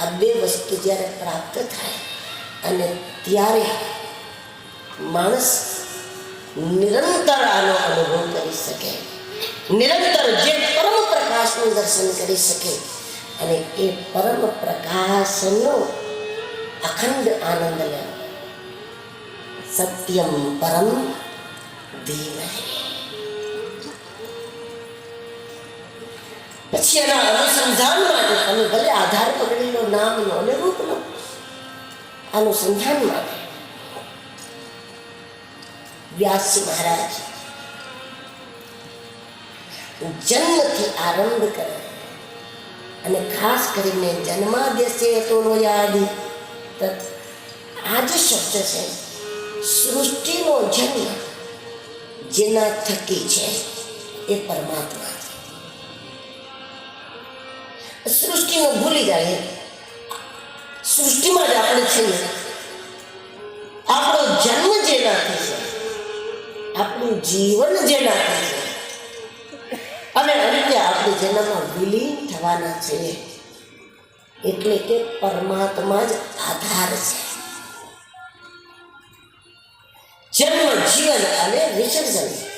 આ બે વસ્તુ જ્યારે પ્રાપ્ત થાય અને ત્યારે માણસ નિરંતર આનો અનુભવ કરી શકે. નિરંતર જે પરમ પ્રકાશનું દર્શન કરી શકે અને એ પરમ પ્રકાશનો અખંડ આનંદ લે. સત્યમ પરમ ધીમહે પછી એના અનુસંધાન માટે તમે ભલે આધાર પકડી લો નામ લો અને રૂપનો અનુસંધાન માટે વ્યાસજી મહારાજ જન્મથી આરંભ કરે અને ખાસ કરીને જન્માદેશે તો યાદ આ શબ્દ છે સૃષ્ટિનો જન્મ જેના થકી છે એ પરમાત્મા સૃષ્ટિને ભૂલી જાય સૃષ્ટિમાં જ આપણે છીએ. આપણો જન્મ જેનાથી છે. આપણું જીવન જેનાથી છે. અને અંતે આપણે જેનામાં વિલીન થવાના છે. એટલે કે પરમાત્મા જ આધાર છે. જન્મ, જીવન અને વિસર્જન.